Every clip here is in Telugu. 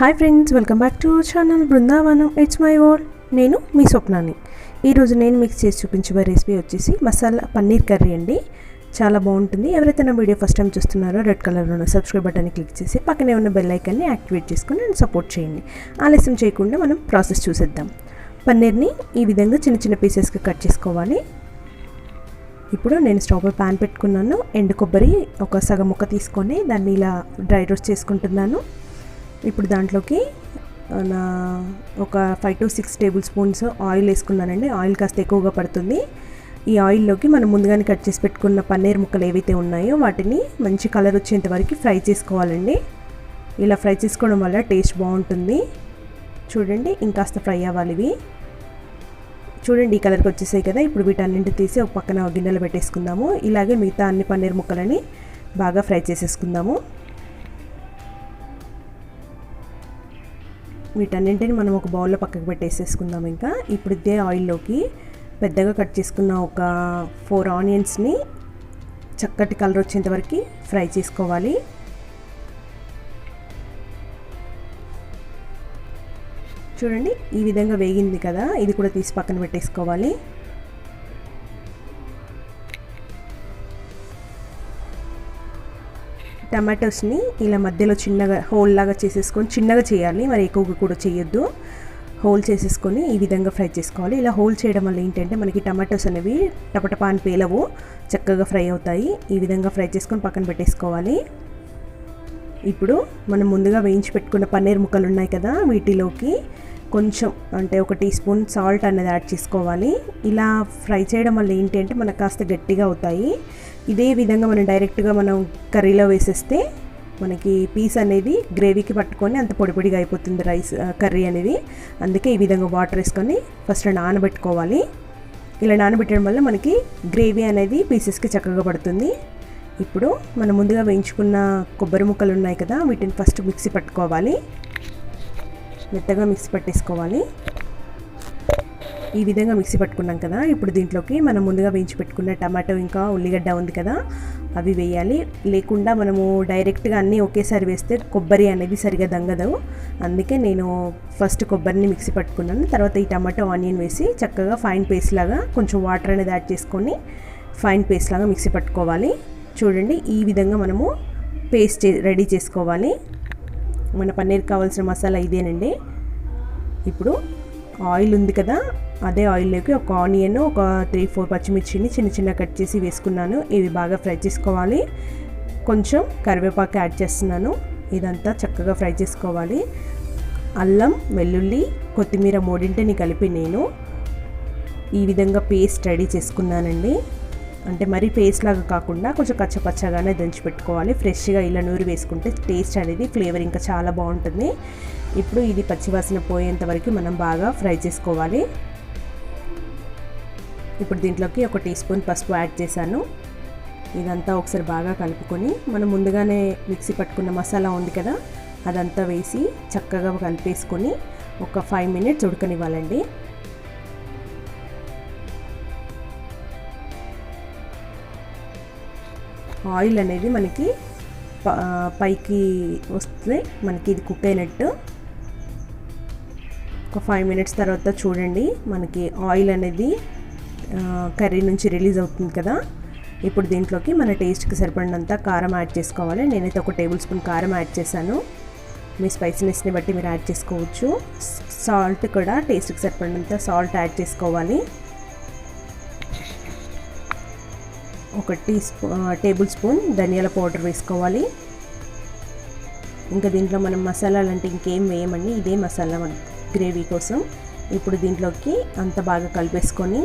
Hi friends welcome back to channel Brindavanam it's my world నేను మీ స్వప్నాని ఈరోజు నేను మీకు చేసి చూపించబోయే రెసిపీ వచ్చేసి మసాలా పన్నీర్ కర్రీ అండి. చాలా బాగుంటుంది. ఎవరైతే నా వీడియో ఫస్ట్ టైం చూస్తున్నారో రెడ్ కలర్లో ఉన్న సబ్స్క్రైబ్ బటన్ని క్లిక్ చేసి పక్కనే ఉన్న బెల్ ఐకాన్ని యాక్టివేట్ చేసుకుని నన్ను సపోర్ట్ చేయండి. ఆలస్యం చేయకుండా మనం ప్రాసెస్ చూసేద్దాం. పన్నీర్ని ఈ విధంగా చిన్న చిన్న పీసెస్గా కట్ చేసుకోవాలి. ఇప్పుడు నేను స్టవ్ పై ప్యాన్ పెట్టుకున్నాను. ఎండు కొబ్బరి ఒక సగం ముక్క తీసుకొని దాన్ని ఇలా డ్రై రోస్ట్ చేసుకుంటున్నాను. ఇప్పుడు దాంట్లోకి నా ఒక five to six tablespoons oil వేసుకున్నానండి. ఆయిల్ కాస్త ఎక్కువగా పడుతుంది. ఈ ఆయిల్లోకి మనం ముందుగానే కట్ చేసి పెట్టుకున్న పన్నీర్ ముక్కలు ఏవైతే ఉన్నాయో వాటిని మంచి కలర్ వచ్చేంత వరకు ఫ్రై చేసుకోవాలండి. ఇలా ఫ్రై చేసుకోవడం వల్ల టేస్ట్ బాగుంటుంది. చూడండి ఇంకాస్త ఫ్రై అవ్వాలి ఇవి. చూడండి ఈ కలర్కి వచ్చేసాయి కదా. ఇప్పుడు వీటన్నింటి తీసి ఒక పక్కన గిన్నెలో పెట్టేసుకుందాము. ఇలాగే మిగతా అన్ని పన్నీర్ ముక్కలని బాగా ఫ్రై చేసేసుకుందాము. వీటన్నింటిని మనం ఒక బౌల్లో పక్కకు పెట్టేసేసుకుందాం ఇంకా. ఇప్పుడు ఇదే ఆయిల్లోకి పెద్దగా కట్ చేసుకున్న ఒక ఫోర్ ఆనియన్స్ని చక్కటి కలర్ వచ్చేంత వరకు ఫ్రై చేసుకోవాలి. చూడండి ఈ విధంగా వేగింది కదా. ఇది కూడా తీసి పక్కన పెట్టేసుకోవాలి. టమాటోస్ని ఇలా మధ్యలో చిన్నగా హోల్ లాగా చేసేసుకొని చిన్నగా చేయాలి. మరి ఎక్కువగా కూడా చేయొద్దు. హోల్ చేసేసుకొని ఈ విధంగా ఫ్రై చేసుకోవాలి. ఇలా హోల్ చేయడం వల్ల ఏంటంటే మనకి టమాటోస్ అనేవి టపటపా అని పేలవు. చక్కగా ఫ్రై అవుతాయి. ఈ విధంగా ఫ్రై చేసుకొని పక్కన పెట్టేసుకోవాలి. ఇప్పుడు మనం ముందుగా వేయించి పెట్టుకున్న పన్నీర్ ముక్కలు ఉన్నాయి కదా వీటిలోకి కొంచెం అంటే ఒక టీ స్పూన్ సాల్ట్ అనేది యాడ్ చేసుకోవాలి. ఇలా ఫ్రై చేయడం వల్ల ఏంటంటే మనకు కాస్త గట్టిగా అవుతాయి. ఇదే విధంగా మనం డైరెక్ట్గా మనం కర్రీలో వేసేస్తే మనకి పీస్ అనేది గ్రేవీకి పట్టుకొని అంత పొడి పొడిగా అయిపోతుంది రైస్ కర్రీ అనేది. అందుకే ఈ విధంగా వాటర్ వేసుకొని ఫస్ట్ నానబెట్టుకోవాలి. ఇలా నానబెట్టడం వల్ల మనకి గ్రేవీ అనేది పీసెస్కి చక్కగా పడుతుంది. ఇప్పుడు మనం ముందుగా వేయించుకున్న కొబ్బరి ముక్కలు ఉన్నాయి కదా వీటిని ఫస్ట్ మిక్సీ పట్టుకోవాలి. మెత్తగా మిక్సీ పట్టేసుకోవాలి. ఈ విధంగా మిక్సీ పట్టుకున్నాం కదా. ఇప్పుడు దీంట్లోకి మనం ముందుగా వేయించి పెట్టుకున్న టమాటో ఇంకా ఉల్లిగడ్డ ఉంది కదా. అవి వేయాలి. లేకుండా మనము డైరెక్ట్గా అన్నీ ఒకేసారి వేస్తే కొబ్బరి అనేది సరిగా దంగదు. అందుకే నేను ఫస్ట్ కొబ్బరిని మిక్సీ పట్టుకున్నాను. తర్వాత ఈ టమాటో ఆనియన్ వేసి చక్కగా ఫైన్ పేస్ట్ లాగా కొంచెం వాటర్ అనేది యాడ్ చేసుకొని ఫైన్ పేస్ట్ లాగా మిక్సీ పట్టుకోవాలి. చూడండి ఈ విధంగా మనము పేస్ట్ రెడీ చేసుకోవాలి. మన పన్నీర్ కావాల్సిన మసాలా ఇదేనండి. ఇప్పుడు ఆయిల్ ఉంది కదా అదే ఆయిల్లోకి ఒక ఆనియన్ ఒక త్రీ ఫోర్ పచ్చిమిర్చిని చిన్న చిన్న కట్ చేసి వేసుకున్నాను. ఇవి బాగా ఫ్రై చేసుకోవాలి. కొంచెం కరివేపాకు యాడ్ చేస్తున్నాను. ఇదంతా చక్కగా ఫ్రై చేసుకోవాలి. అల్లం వెల్లుల్లి కొత్తిమీర మూడింటిని కలిపి నేను ఈ విధంగా పేస్ట్ రెడీ చేసుకున్నానండి. అంటే మరీ పేస్ట్ లాగా కాకుండా కొంచెం కచ్చపచ్చగానే దంచి పెట్టుకోవాలి. ఫ్రెష్గా ఇలా నూరి వేసుకుంటే టేస్ట్ అనేది ఫ్లేవర్ ఇంకా చాలా బాగుంటుంది. ఇప్పుడు ఇది పచ్చివాసన పోయేంత వరకు మనం బాగా ఫ్రై చేసుకోవాలి. ఇప్పుడు దీంట్లోకి ఒక టీ స్పూన్ పసుపు యాడ్ చేశాను. ఇదంతా ఒకసారి బాగా కలుపుకొని మనం ముందుగానే మిక్సీ పట్టుకున్న మసాలా ఉంది కదా అదంతా వేసి చక్కగా కలిపేసుకొని ఒక ఫైవ్ మినిట్స్ ఉడకనివ్వాలండి. ఆయిల్ అనేది మనకి పైకి వస్తే మనకి ఇది కుక్ అయినట్టు. ఒక ఫైవ్ మినిట్స్ తర్వాత చూడండి మనకి ఆయిల్ అనేది కర్రీ నుంచి రిలీజ్ అవుతుంది కదా. ఇప్పుడు దీంట్లోకి మన టేస్ట్కి సరిపడినంత కారం యాడ్ చేసుకోవాలి. నేనైతే ఒక టేబుల్ స్పూన్ కారం యాడ్ చేశాను. మీ స్పైసీనెస్ని బట్టి మీరు యాడ్ చేసుకోవచ్చు. సాల్ట్ కూడా టేస్ట్కి సరిపడినంత సాల్ట్ యాడ్ చేసుకోవాలి. ఒక టీ స్పూ టేబుల్ స్పూన్ ధనియాల పౌడర్ వేసుకోవాలి. ఇంకా దీంట్లో మనం మసాలాలు అంటే ఇంకేం వేయమండి ఇదే మసాలా గ్రేవీ కోసం. ఇప్పుడు దీంట్లోకి అంత బాగా కలిపేసుకొని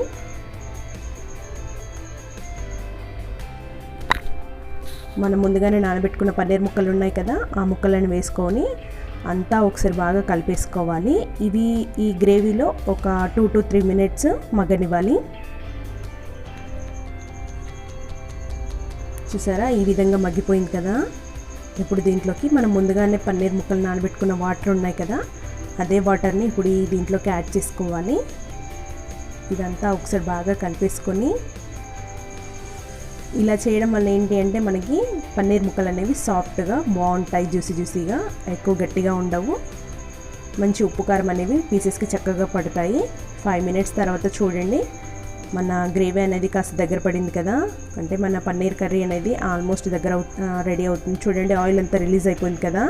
మనం ముందుగానే నానబెట్టుకున్న పన్నీర్ ముక్కలు ఉన్నాయి కదా ఆ ముక్కలను వేసుకొని అంతా ఒకసారి బాగా కలిపేసుకోవాలి. ఇవి ఈ గ్రేవీలో ఒక టూ టు త్రీ మినిట్స్ మగ్గనివ్వాలి. చూసారా? ఈ విధంగా మగ్గిపోయింది కదా? ఇప్పుడు దీంట్లోకి మనం ముందుగానే పన్నీర్ ముక్కలు నానబెట్టుకున్న వాటర్ ఉన్నాయి కదా? అదే వాటర్ని ఇప్పుడు ఈ దీంట్లోకి యాడ్ చేసుకోవాలి. ఇదంతా ఒకసారి బాగా కలిపేసుకొని ఇలా చేయడం వల్ల ఏంటి అంటే మనకి పన్నీర్ ముక్కలు అనేవి సాఫ్ట్గా బాగుంటాయి జ్యూసీ జ్యూసీగా ఎక్కువ గట్టిగా ఉండవు. మంచి ఉప్పు కారం అనేవి పీసెస్కి చక్కగా పడతాయి. ఫైవ్ మినిట్స్ తర్వాత చూడండి. మన గ్రేవీ అనేది కాస్త దగ్గర పడింది కదా. అంటే మన పన్నీర్ కర్రీ అనేది ఆల్మోస్ట్ దగ్గర రెడీ అవుతుంది. చూడండి ఆయిల్ అంతా రిలీజ్ అయిపోయింది కదా.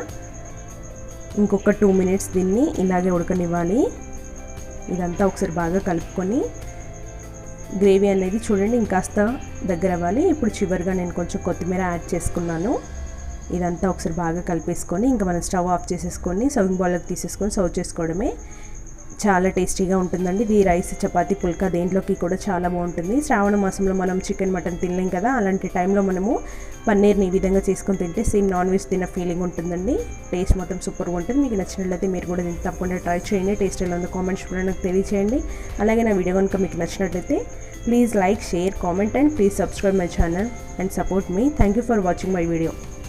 ఇంకొక టూ మినిట్స్ దీన్ని ఇలాగే ఉడకనివ్వాలి. ఇదంతా ఒకసారి బాగా కలుపుకొని గ్రేవీ అనేది చూడండి ఇంకాస్త దగ్గర అవ్వాలి. ఇప్పుడు చివరిగా నేను కొంచెం కొత్తిమీర యాడ్ చేసుకున్నాను. ఇదంతా ఒకసారి బాగా కలిపేసుకొని ఇంకా మనం స్టవ్ ఆఫ్ చేసేసుకొని సర్వింగ్ బౌల్లోకి తీసేసుకొని సర్వ్ చేసుకోవడమే. చాలా టేస్టీగా ఉంటుందండి. ఇది రైస్ చపాతీ పుల్కా దేంట్లోకి కూడా చాలా బాగుంటుంది. శ్రావణ మాసంలో మనం చికెన్ మటన్ తినలేం కదా. అలాంటి టైంలో మనము పన్నీర్ని ఈ విధంగా చేసుకొని తింటే సేమ్ నాన్ వెజ్ తిన్న ఫీలింగ్ ఉంటుందండి. టేస్ట్ మొత్తం సూపర్గా ఉంటుంది. మీకు నచ్చినట్లయితే మీరు కూడా దీన్ని తప్పకుండా ట్రై చేయండి. టేస్ట్ ఎలా ఉందో కామెంట్స్ కూడా నాకు తెలియచేయండి. అలాగే నా వీడియో కనుక మీకు నచ్చినట్లయితే please like share comment and please subscribe my channel and support me. Thank you for watching my video.